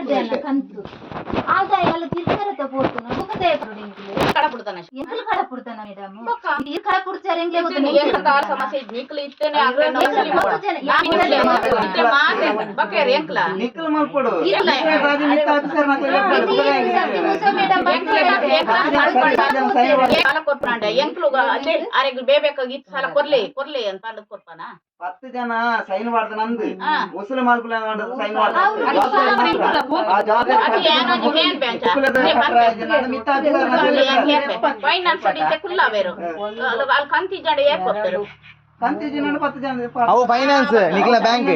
కడ్డాను కంతు ఆదాయ వాళ్ళ తిరుపతి పోతున్నా ఒక దేవరుడు ఇంట్లో ಕಡಬಿಡ್ತಾನೆ ఎందుకు కడపుడుతున్నా మేడం బొక్క. ఇది కడపుడుతారు ఏం లేకపోతే ಏನ್ ಕಾಲ ಸಮಸ್ಯೆ ಇದ್ ನಿಕ್ಲು ಇತ್ತೇನೆ ಆಗ್ಲೇ ನಾವು ಮುಸ್ಲಿಂ ಮೂರು ಜನ ಯಾವ ಇದ್ರೆ ಮೂರು ಜನ? ಇದ್ರೆ ಮಾತೆ ಬಕೇರ್ ಎಂಕ್ಲ ನಿಖಿಲ್ ಮಲ್ಪಡು ಇಲ್ಲ. ರಾಜು ಮಿತ್ತ ಆಫೀಸರ್ నాకు ఇది ఏంటి సంతి ముస మేడం ಎಂಕ್ಲ ಸಾಲ ಕೊಟ್ಬಿಡ ಎಂಕ್ಲು ಅಲ್ಲಿ ಆರೆಗ್ಲು ಬೇಬೇಕಾಗಿತ್ತು ಸಾಲ ಕೊರ್ಲಿ ಕೊರ್ಲಿ ಅಂತ ಅಂದ್ ಕೊಡ್ಪಾನ ಹತ್ತು ಜನ ಸೈನ್ ಮಾಡ್ದ ನಂದು. ಮುಸ್ಲಿಂ ಮಲ್ಪುಲ ಸೈನ್ ಫೈನಾನ್ಸ್ ಅವು ನಿಖಿಲ ಬ್ಯಾಂಕ್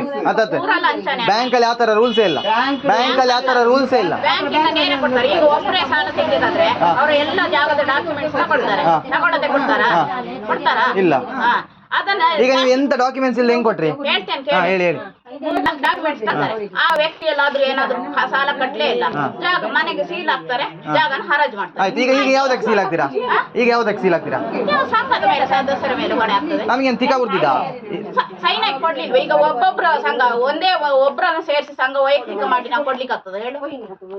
ಅಂಚಾನೆ ಬ್ಯಾಂಕ್ ಅಲ್ಲಿ ಆತರ ತರ ರೂಲ್ಸ್ ಇಲ್ಲ. ಬ್ಯಾಂಕ್ ಅಲ್ಲಿ ಆತರ ತರ ರೂಲ್ಸ್ ಇಲ್ಲ. ಬ್ಯಾಂಕ್ ಇಂದ ಕೊಡ್ತಾರೆ? ಈಗ ಒಬ್ಬರೇ ಸಾಲ ತೆಗೆದಿದ್ರೆ ಅವರ ಎಲ್ಲ ಜಾಗದ ಡಾಕ್ಯುಮೆಂಟ್ಸ್. ಕೊಡ್ತಾರಾ? ಇಲ್ಲ. ಈಗ ನೀವು ಎಂತ ಡಾಕ್ಯುಮೆಂಟ್ಸ್ ಇಲ್ಲ ಹೆಂಗ್ ಕೊಟ್ರಿ? ಹಾ ಹೇಳಿ ಹೇಳಿ. ಡಾಕ್ಯುಮೆಂಟ್ಸ್ ಆ ವ್ಯಕ್ತಿ ಎಲ್ಲಾದ್ರೂ ಏನಾದ್ರೂ ಸಾಲ ಕಟ್ಲೇ ಇಲ್ಲ. ಜಾಗ ಮನೆಗೆ ಸೀಲ್ ಹಾಕ್ತಾರೆ ಜಾಗನ ಹರಾಜ್ ಮಾಡ್ತಾರೆ. ಆಯ್ತು ಈಗ ಈಗ ಯಾವ್ದಕ್ಕೆ ಸೀಲ್ ಆಗ್ತೀರಾ ಈಗ ಯಾವ್ದಕ್ಕೆ ಸೀಲ್ ಆಗ್ತೀರಾ ಯಾವ ಸಂಘದ ಮೇಲೆ ಸದಸ್ಯರ ಮೇಲೆ ಹೊಣೆ ಆಗ್ತದೆ. ನಮಗೆ ತಿಕ್ಕ ಬರ್ತಿದ್ದ ಸೈನ್ ಕೊಡ್ಲಿಲ್ವ? ಈಗ ಒಬ್ಬೊಬ್ರ ಸಂಘ ಒಂದೇ ಒಬ್ಬರನ್ನು ಸೇರಿಸಿ ಸಂಘ ವೈಯಕ್ತಿಕ ಮಾಡಿ ನಾವು ಕೊಡ್ಲಿಕ್ಕೆ ಆಗ್ತದೆ ಹೇಳು.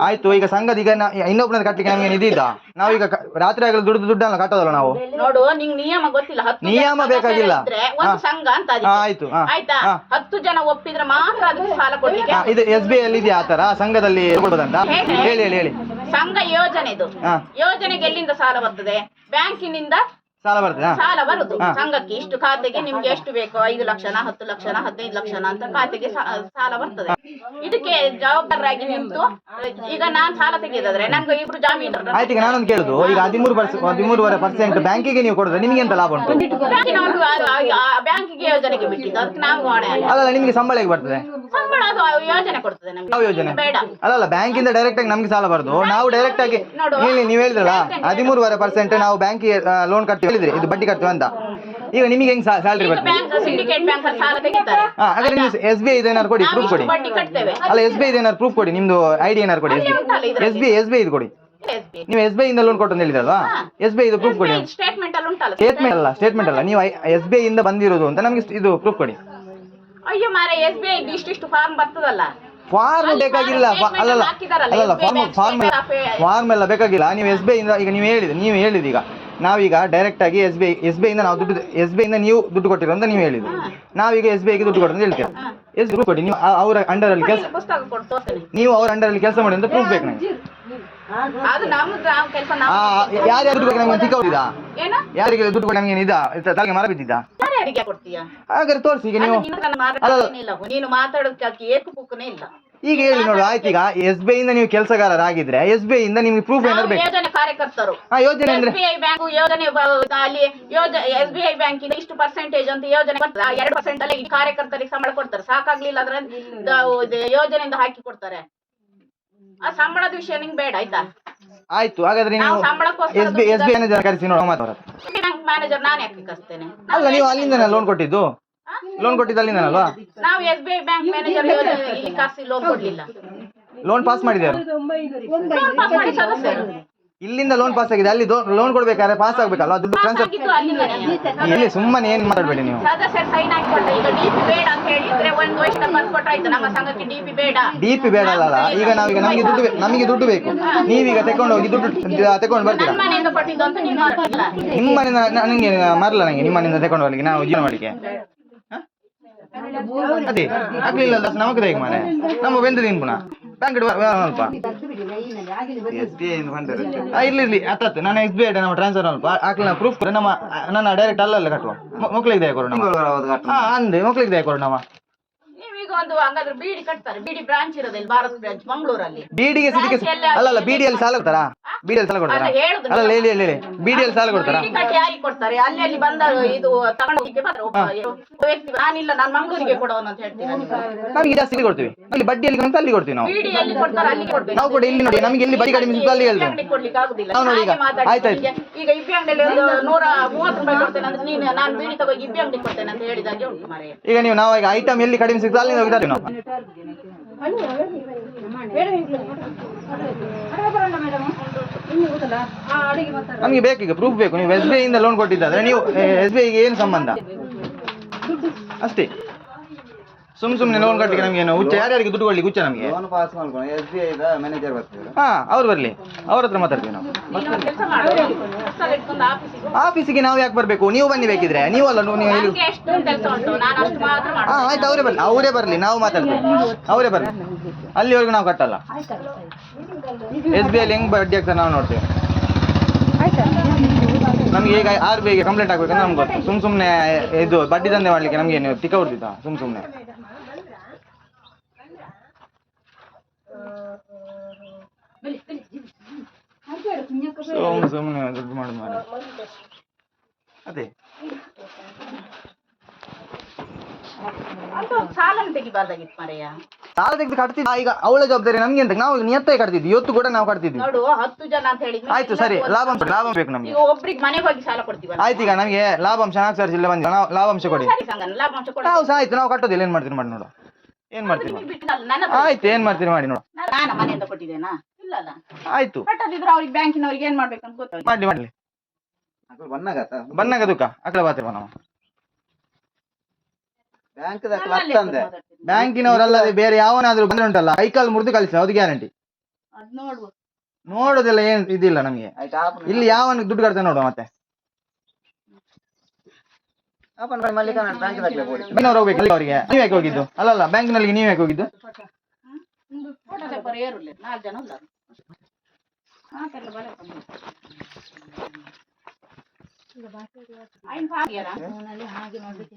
ಆಯ್ತು ಈಗ ಸಂಘದ ಈಗ ಇನ್ನೊಬ್ಬನ ಕಟ್ಟಲಿಕ್ಕೆ ನಮ್ಗೆ ನಿಧಿದ್ದ ನಾವು ಈಗ ರಾತ್ರಿ ಆಗಲು ದುಡ್ಡು ದುಡ್ಡನ್ನ ಕಟ್ಟೋದಲ್ಲ ನಾವು? ನೋಡು ನಿಂಗೆ ನಿಯಮ ಗೊತ್ತಿಲ್ಲ ಹತ್ತು ನಿಯಮ ಬೇಕಾಗಿಲ್ಲ. ಒಂದು ಸಂಘ ಅಂತ ಅದಕ್ಕೆ. ಆಯ್ತು, ಹಾ. ಆಯ್ತಾ. ಹತ್ತು ಜನ ಒಪ್ಪಿದ್ರೆ ಮಾತ್ರ ಅದಕ್ಕೆ ಸಾಲ ಕೊಡ್ಲಿಕ್ಕೆ ಹಾ, ಇದು ಎಸ್ ಬಿ ಅಲ್ಲಿ ಇದೆಯಾ ಆ ತರ ಸಂಘದಲ್ಲಿ ಕೊಡ್ಬೋದಂತ ಹೇಳಿ ಹೇಳಿ. ಹೇಳಿ ಸಂಘ ಯೋಜನೆ ಇದು ಹಾ. ಯೋಜನೆಗೆ ಎಲ್ಲಿಂದ ಸಾಲ ಬರ್ತದೆ? ಬ್ಯಾಂಕಿನಿಂದ ಸಾಲ ಬರುತ್ತೆ ಸಾಲ ಬರುದು. ಸಂಘಕ್ಕೆ ಇಷ್ಟು ಖಾತೆಗೆ ನಿಮ್ಗೆ ಎಷ್ಟು ಬೇಕು? ಐದು ಲಕ್ಷನ ಹತ್ತು ಲಕ್ಷನ ಹದಿನೈದು ಲಕ್ಷನ ಅಂತ ಖಾತೆಗೆ ಸಾಲ ಬರ್ತದೆ. ಇದಕ್ಕೆ ಜವಾಬ್ದಾರರಾಗಿ ನಿಂತು ಈಗ ನಾನ್ ಸಾಲ ತೆಗೆದಾದ್ರೆ ನಂಗೆ ಇಬ್ರು ಜಾಮೀನು ಆಯ್ತು ಈಗ ನಾನೊಂದು ಕೇಳುದು. ಈಗ ಹದಿಮೂರು ಪರ್ಸೆಂಟ್ ಹದಿಮೂರುವರೆ ಪರ್ಸೆಂಟ್ ಬ್ಯಾಂಕಿಗೆ ನೀವು ಕೊಡಿದ್ರೆ ನಿಮ್ಗೆ ಎಂತ ಲಾಭ ಉಂಟು? ಬ್ಯಾಂಕಿಗೆ ಯೋಜನೆಗೆ ಬಿಟ್ಟಿದ್ದು. ಅದಕ್ಕೆ ನಾವು ಹೊಣೆ. ಅಲ್ಲ ನಿಮ್ಗೆ ಸಂಬಳ ಹೇಗೆ ಬರ್ತದೆ? ಸಂಬಳ ಅದು ಯೋಜನೆ ಕೊಡ್ತದೆ ಯಾವ ನಮ್ಗೆ ಯೋಜನೆ? ಬೇಡ. ಅಲ್ಲಲ್ಲ ಬ್ಯಾಂಕಿಂದ ಡೈರೆಕ್ಟ್ ಆಗಿ ನಮ್ಗೆ ಸಾಲ ಬರುದು. ನಾವು ಡೈರೆಕ್ಟ್ ಆಗಿ ನೀವು ಹೇಳಿದ್ರಲ್ಲ ಹದಿಮೂರುವರೆ ಪರ್ಸೆಂಟ್ ನಾವು ಬ್ಯಾಂಕಿಗೆ ಲೋನ್ ಕಟ್ತೀವಿ. ಹೇಳಿದ್ರಿ ಇದು ಬಡ್ಡಿ ಖರ್ಚು ಅಂತ ಈಗ ನಿಮಗೆ ಹೆಂಗ್ ಸ್ಯಾಲ್ರಿ ಬರ್ತದೆ ಸಿಂಡಿಕೇಟ್ ಬ್ಯಾಂಕ್ ಅಲ್ಲಿ ಸಾಲ ತೆಗಿತಾರೆ ಹಾ ಹಾಗಾದ್ರೆ ನೀವು ಎಸ್ ಬಿ ಐ ಏನಾರು ಕೊಡಿ ಪ್ರೂಫ್ ಕೊಡಿ ಬಡ್ಡಿ ಕಟ್ತೇವೆ ಅಲ್ಲ ಎಸ್ ಬಿ ಐ ಏನಾರು ಪ್ರೂಫ್ ಕೊಡಿ ನಿಮ್ದು ಐಡಿ ಏನಾರು ಕೊಡಿ ಎಸ್ ಬಿ ಎಸ್ ಬಿ ಇದು ಕೊಡಿ ನೀವು ಎಸ್ ಬಿ ಐ ಇಂದ ಲೋನ್ ಕೊಟ್ಟು ಅಂತ ಹೇಳಿದ್ರಲ್ವಾ ಎಸ್ ಬಿ ಐ ಇದು ಪ್ರೂಫ್ ಕೊಡಿ ಸ್ಟೇಟ್ಮೆಂಟ್ ಅಲ್ಲಿ ಸ್ಟೇಟ್ಮೆಂಟ್ ಅಲ್ಲ ನೀವು ಎಸ್ ಬಿ ಐ ಇಂದ ಬಂದಿರೋದು ಅಂತ ನಮಗೆ ಇದು ಪ್ರೂಫ್ ಕೊಡಿ ಅಯ್ಯೋ ಮಾರ ಎಸ್ ಬಿ ಐ ಇಷ್ಟಿಷ್ಟು ಫಾರ್ಮ್ ಬರ್ತದಲ್ಲ ಫಾರ್ಮ್ ಬೇಕಾಗಿಲ್ಲ ಅಲ್ಲ ಅಲ್ಲಲ್ಲ ಫಾರ್ಮ್ ಫಾರ್ಮ್ ಫಾರ್ಮ್ ಎಲ್ಲ ಬೇಕಾಗಿಲ್ಲ ನೀವು ಎಸ್ ಬಿ ಐ ಇಂದ ಈಗ ನೀವು ಹೇಳಿದ್ರಿ ನೀವು ಹೇಳಿದ್ರಿ ಈಗ ನಾವೀಗ ಡೈರೆಕ್ಟ್ ಆಗಿ S B I S B I ಇಂದ ನಾವು ದುಡ್ಡು ಎಸ್ ಬಿ ಐ ಇಂದ ನೀವು ದುಡ್ಡು ಕೊಟ್ಟಿರೋ ಅಂತ ನೀವು ಹೇಳಿದ್ರಿ ನಾವೀಗ ಎಸ್ ಬಿ ಐಗೆ ದುಡ್ಡು ಕೊಟ್ಟು ಅಂತ ಹೇಳ್ತೇವೆ. ಎಸ್ ಪ್ರೂಫ್ ಕೊಡಿ ನೀವು ಅವರ ಅಂಡರ್ ಅಲ್ಲಿ ಕೆಲಸ ನೀವು ಅವರ ಅಂಡರ್ ಅಲ್ಲಿ ಕೆಲಸ ಮಾಡಿ ಅಂತ ಪ್ರೂಫ್ ಬೇಕು ನಾವು ಯಾರ್ಯಾರು ದುಡ್ಡು ನಮಗೆ ತಿಕ್ಕ ಹೋಗಿದಾ ಯಾರಿಗೆ ದುಡ್ಡು ಕೊಟ್ಟು ನಮ್ಗೆ ಇದಾ ತಲೆಗೆ ಮರ ಬಿದ್ದಿದ್ದ? ಹಾಗಾದ್ರೆ ತೋರಿಸಿ ಈಗ ನೀವು. ಅಲ್ಲ ನೀನು ಮಾತಾಡೋದಕ್ಕೆ ಏಕು ಪುಕ್ಕನೇ ಇಲ್ಲ? ಈಗ ಹೇಳಿ ನೋಡು ಆಯ್ತು ಈಗ ಎಸ್ ಬಿ ಐ ಇಂದ ನೀವು ಕೆಲಸಗಾರರಾಗಿದ್ರೆ ಎಸ್ ಬಿ ಐ ಇಂದ ನಿಮ್ಗೆ ಪ್ರೂಫ್ ಏನಾದ್ರು ಬೇಕು? ಯೋಜನೆ ಕಾರ್ಯಕರ್ತರು. ಆ ಯೋಜನೆ ಅಂದ್ರೆ? ಎಸ್ ಬಿ ಐ ಬ್ಯಾಂಕ್ ಯೋಜನೆ ಬ- ಅಲ್ಲಿ ಯೋಜನೆ ಎಸ್ ಬಿ ಐ ಬ್ಯಾಂಕ್ ಇಂದ ಇಷ್ಟು ಪರ್ಸೆಂಟೇಜ್ ಅಂತ ಯೋಜನೆ ಬರ್ತದೆ ಆ ಎರಡು ಪರ್ಸೆಂಟ್ ಅಲ್ಲಿ ಈ ಕಾರ್ಯಕರ್ತರಿಗೆ ಸಂಬಳ ಕೊಡ್ತಾರೆ. ಸಾಕಾಗ್ಲಿಲ್ಲ ಅಂದ್ರೆ ದ- ಇದು ಯೋಜನೆಯಿಂದ ಹಾಕಿ ಕೊಡ್ತಾರೆ. ಆ ಸಂಬಳದ ವಿಷಯ ನಿಂಗೆ ಬೇಡ ಆಯ್ತಾ? ಆಯ್ತು ಹಾಗಾದ್ರೆ ನಾವು ನೀವು ಸಂಬಳಕ್ಕೋಸ್ಕರ ಎಸ್ ಬಿ ಎಸ್ ಬಿ ಐನ ಕರೆಸಿ ಮಾತಾಡ ಬ್ಯಾಂಕ್ ಮ್ಯಾನೇಜರ್ ನಾನು ಯಾಕೆ ಕಸ್ತೇನೆ ಅಲ್ಲ ನೀವು ಅಲ್ಲಿಂದ ಲೋನ್ ಕೊಟ್ಟಿದ್ದು? ಲೋನ್ ಕೊಟ್ಟಿದ್ದು ನಾನಲ್ವಾ? ನಾವು S B I bank manager ಇಲ್ಲಿ ಕಾಸಿ ಲೋನ್ ಕೊಡ್ಲಿಲ್ಲ. ಲೋನ್ ಪಾಸ್ ಮಾಡಿದ್ದಾರೆ ಲೋನ್ ಪಾಸ್ ಮಾಡಿ ಸದಸ್ಯರು ಇಲ್ಲಿಂದ ಲೋನ್ ಪಾಸ್ ಆಗಿದೆ. ಅಲ್ಲಿ ಲೋನ್ ಕೊಡ್ಬೇಕಾದ್ರೆ ಪಾಸ್ ಆಗ್ಬೇಕಲ್ಲ ದುಡ್ಡು ಟ್ರಾನ್ಸ್ಫರ್ ಆಗಿದ್ದು ಅಲ್ಲಿಂದನೇ ಇಲ್ಲಿ ಸುಮ್ಮನೆ ಏನ್ ಮಾತಾಡ್ಬೇಡಿ ನೀವು. ಸದಸ್ಯರು ಸೈನ್ ಹಾಕೊಟ್ಟ ಈಗ ಡಿಪಿ ಬೇಡ ಅಂತ ಹೇಳಿದ್ರೆ ಒಂದು ವರ್ಷ ಬಂದ್ ಕೊಟ್ರಾಯ್ತು. ನಮ್ಮ ಸಂಘಕ್ಕೆ ಡಿಪಿ ಬೇಡ. ಡಿ ಪಿ ಬೇಡ ಅಲ್ಲ ಈಗ ನಾವೀಗ ನಮಗೆ ದುಡ್ಡು ಬೇ- ನಮಗೆ ದುಡ್ಡು ಬೇಕು. ನೀವೀಗ ತಕೊಂಡು ಹೋಗಿ ದುಡ್ಡು ತಕೊಂಡು ಬರ್ತೀರಾ? ನನ್ನ ಮನೆಯಿಂದ ಕೊಟ್ಟಿದ್ದು ಅಂತ ನೀನು ಹೊರಟಿಲ್ಲ ನಿಮ್ಮ ಮನೆಯಿಂದ ನನಗೆ ಮರಲ್ಲ ನನಗೆ ನಿಮ್ಮ ಮನೆಯಿಂದ ತಕೊಂಡು ಹೋಗ್ಲಿಕ್ಕೆ ನಾವು ಜೀವನ ಮಾಡಿಕೆ? ಅದೇ ಆಗ್ಲಿಲ್ಲ ನಮಗೆ ಹೇಗೆ ಮಾರೆ ನಮ್ಮ ಬೆಂದು ನೀನು ಪುನಃ ಬ್ಯಾಂಕ್ ಸ್ವಲ್ಪ ಎಸ್ ಬಿ ಐ ಇರ್ಲಿ ಇರ್ಲಿ ಹತ್ತತ್ತು ನಾನು ಎಸ್ ಬಿ ಐ ನಮ್ಮ ಟ್ರಾನ್ಸ್ಫರ್ ಅಲ್ಪ ಹಾಕ್ಲಿ ಪ್ರೂಫ್ ನಮ್ಮ ನನ್ನ ಡೈರೆಕ್ಟ್ ಅಲ್ಲಲ್ಲ ಕಟ್ಟುವ ಮಕ್ಳಿಗೆ ದಯ ಕೊಡು ನಮ್ಮ ಹಾ ಅಂದೆ ಮಕ್ಳಿಗೆ ದಯ ಕೊಡು ನಮ್ಮ ನೀವೀಗ ಒಂದು ಹಂಗಾದ್ರೆ ಬಿಡಿ ಕಟ್ತಾರೆ. ಬಿಡಿ ಬ್ರಾಂಚ್ ಇರೋದಿಲ್ಲ ಭಾರತ್ ಬ್ರಾಂಚ್ ಮಂಗಳೂರಲ್ಲಿ. ಬಿಡಿಗೆ ಸಿಟಿಗೆ ಎಲ್ಲ- ಅಲ್ಲಲ್ಲ ಬಿಡಿಯಲ್ಲಿ ಸಾಲ ಕೊಡ್ತಾರಾ? ಬಿಡಿಯಲ್ಲಿ ಸಾಲ ಕೊಡ್ತಾರಾ? ಅಲ್ಲ, ಹೇಳುದು ಅಲ್ಲ ಹೇಳಿ ಹೇಳಿ ಹೇಳಿ. ಬಿಡಿಯಲ್ಲಿ ಸಾಲ ಕೊಡ್ತಾರಾ? ಬಿಡಿ ಕಟ್ಟಿ ಯಾರಿಗೆ ಕೊಡ್ತಾರೆ. ಅಲ್ಲಿ ಅಲ್ಲಿ ಬಂದ ಇದು ತಗೊಂಡು ಹೋಗ್ಲಿಕ್ಕೆ ಬರ್ತಾರೆ ಒಬ್ಬ ವ್ಯಕ್ತಿ ನಾನಿಲ್ಲ ನಾನು ಮಂಗಳೂರಿಗೆ ಕೊಡೋನು ಅಂತ ಹೇಳ್ತೀನಿ. ನಮಗೆ ಜಾಸ್ತಿ ಇಲ್ಲಿ ಕೊಡ್ತೀವಿ. ಅಲ್ಲಿ ಬಡ್ಡಿಯಲ್ಲಿ ಅಂತ ಅಲ್ಲಿ ಕೊಡ್ತೀವಿ ನಾವು. ಬಿಡಿ ಎಲ್ಲಿ ಕೊಡ್ತಾರೆ ಅಲ್ಲಿ ಕೊಡ್ಬೇಕು. ನಾವು ಕೂಡ ಇಲ್ಲಿ ನೋಡಿ ನಮಗೆ ಇಲ್ಲಿ ಬಡ್ಡಿ ಕಡಿಮೆ ಸಿಗ್ತದೆ ಅಲ್ಲಿ ಹೇಳ್ತೀವಿ ಕೊಡ್ಲಿಕ್ಕೆ ಆಗುದಿಲ್ಲ. ನಾವು ನೋಡಿ ಈಗ, ಈಗ- ಈಗ ಇಬ್ಬಿ ಅಂಗಡಿಯಲ್ಲಿ ಒಂದು ನೂರ ಮೂವತ್ತು ರೂಪಾಯಿ ಕೊಡ್ತೇನೆ ಅಂದ್ರೆ ನೀನು ನಾನು ಬೀಡಿ ತಗೋ ಇಬ್ಬಿ ಅಂಗಡಿ ಕೊಡ್ತೇನೆ ಅಂತ ಹೇಳಿದಾಗೆ ಉಂಟು ಮರೆ ಈಗ ನೀವು ನಾವು ಈಗ ಐಟಮ್ ಎಲ್ಲಿ ಕಡಿಮೆ ಸಿಗ್ತದೆ ಅಲ್ಲಿಂದ ನಾವು ನಮಗೆ ಬೇಕೀಗ ಪ್ರೂಫ್ ಬೇಕು. ನೀವು ಎಸ್ ಬಿ ಐ ಇಂದ ಲೋನ್ ಕೊಟ್ಟಿದ್ದಾದ್ರೆ ನೀವು ಎಸ್ ಬಿ ಐಗೆ ಏನು ಸಂಬಂಧ? ಅಷ್ಟೇ. ಸುಮ್ ಸುಮ್ನೆ ಲೋನ್ ಕಟ್ಟಲಿಕ್ಕೆ ನಮಗೆ ಏನು ಹುಚ್ಚ ಯಾರ್ಯಾರಿಗೆ ದುಡ್ಡು ಕೊಡ್ಲಿಕ್ಕೆ ಹುಚ್ಚ ನಮಗೆ? ಲೋನ್ ಪಾಸ್ ಮಾಡ್ಕೊಂಡು ಎಸ್ ಬಿ ಐದ ಮ್ಯಾನೇಜರ್ ಬರ್ತಾರೆ ಹಾ ಅವ್ರು ಬರ್ಲಿ. ಅವ್ರ ಹತ್ರ ಮಾತಾಡ್ತೀವಿ ನಾವು. ಆಫೀಸಿಗೆ ನಾವು ಯಾಕೆ ಬರಬೇಕು? ನೀವು ಬನ್ನಿ ಬೇಕಿದ್ರೆ. ನೀವಲ್ಲ ನೀವು ನೀವು ಇಲ್ಲಿ ನಮ್ಗೆ ಎಷ್ಟು ಕೆಲಸ ಉಂಟು? ನಾನು ಅಷ್ಟು ಮಾತ್ರ ಹಾ ಮಾಡ್ತೀನಿ. ಆಯ್ತು ಅವರೇ ಬರ್ಲಿ. ಅವರೇ ಬರ್ಲಿ. ನಾವು ಮಾತಾಡ್ತೀವಿ. ಅವರೇ ಬರ್ಲಿ. ಅಲ್ಲಿವರೆಗೂ ನಾವು ಕಟ್ಟಲ್ಲ. ಎಸ್ ಬಿ ಐಲಿ ಹೆಂಗ್ ಬಡ್ಡಿ ಆಗ್ತದೆ ನಾವು ನೋಡ್ತೇವೆ. ನಮ್ಗೆ ಈಗ ಆರ್ ಬಿ ಐಗೆ ಕಂಪ್ಲೇಂಟ್ ಆಗ್ಬೇಕಂದ್ರೆ ನಮ್ಗೆ ಗೊತ್ತು. ಸುಮ್ ಸುಮ್ನೆ ಇದು ಬಡ್ಡಿ ದಂಧೆ ಮಾಡ್ಲಿಕ್ಕೆ ನಮ್ಗೆ ಏನು ತಿಕ್ಕ ಹೊಡ್ತಿದ್ದ ಸುಮ್ ಸುಮ್ನೆ. ಸುಮ್ ಸುಮ್ನೆ ದುಡ್ಡು ಮಾಡುದು ಮಾಡ ಅದೇ ಸಾಲ ತೆಗೆದು ಕಟ್ತಿದ್ದ ಈಗ ಅವಳ ಜವಾಬ್ದಾರಿ ನಮ್ಗೆ ಅಂತ ನಾವು ನಿಯತ್ತಾಗಿ ಕಟ್ತಿದ್ವಿ ಇವತ್ತು ಕೂಡ ನಾವು ಕಟ್ತಿದ್ವಿ. ನೋಡು ಹತ್ತು ಜನ ಅಂತ ಹೇಳಿ ಆಯ್ತು ಸರಿ ಲಾಭಾಂಶ ಲಾಭ ಬೇಕು ನಮ್ಗೆ. ಈಗ ಒಬ್ರಿಗೆ ಮನೆಗೆ ಹೋಗಿ ಸಾಲ ಕೊಡ್ತೀವಿ ಆಯ್ತು ಈಗ ನಮಗೆ ಲಾಭಾಂಶ ನಾಲ್ಕು ಸಾವಿರ ಜಿಲ್ಲೆ ಬಂದಿಲ್ಲ ನಾವು ಲಾಭಾಂಶ ಕೊಡಿ. ಸರಿ ಸಂಗನ ಲಾಭಾಂಶ ಕೊಡ. ನಾವು ಸಹ ಆಯ್ತು ನಾವು ಕಟ್ಟೋದಿಲ್ಲ ಏನ್ ಮಾಡ್ತೀರಿ ಮಾಡಿ ನೋಡು. ಏನ್ ಮಾಡ್ತೀರಿ ಮಾಡಿ. ಆಯ್ತು ಏನ್ ಮಾಡ್ತೀರಿ ಮಾಡಿ ನೋಡು. ನಾನು ಮನೆಯಿಂದ ಕೊಟ್ಟಿದ್ದೇನಾ? ಆಯ್ತು. ಕಟ್ಟದಿದ್ರೆ ಅವ್ರಿಗೆ ಬ್ಯಾಂಕಿನವ್ರಿಗೆ ಏನ್ ಮಾಡ್ಬೇಕಂತ ಗೊತ್ತಾಗ ಮಾಡ್ಲಿ ಮಾಡ್ಲಿ. ಬನ್ನಾಗ ದುಃಖ. ಅಕಲ ಬಾತೆ ಬ್ಯಾಂಕ್ ಬ್ಯಾಂಕಿನವರಲ್ಲದೆ ಬೇರೆ ಯಾವನಾದ್ರೂ ಬಂದ್ರೆ ಉಂಟಲ್ಲ ಕೈಕಾಲು ಮುರಿದು ಕಳಿಸಿ ಅದು ಗ್ಯಾರಂಟಿ. ನೋಡೋದೆಲ್ಲ ಏನ್ ಇದಿಲ್ಲ ನಮ್ಗೆ. ಇಲ್ಲಿ ಯಾವ ದುಡ್ಡು ಕಟ್ತಾನೆ ನೋಡುವ ಮತ್ತೆ. ಬ್ಯಾಂಕ್ನವ್ರು ಹೋಗ್ಬೇಕು ಅಲ್ಲಿ ಅವರಿಗೆ. ನೀವ್ ಯಾಕೆ ಹೋಗಿದ್ದು? ಅಲ್ಲಲ್ಲ ಬ್ಯಾಂಕಿನಲ್ಲಿ ನೀವ್ ಯಾಕೆ ಹೋಗಿದ್ದು? ಹಾಗೆ ಮಾಡ್ಬೇಕು,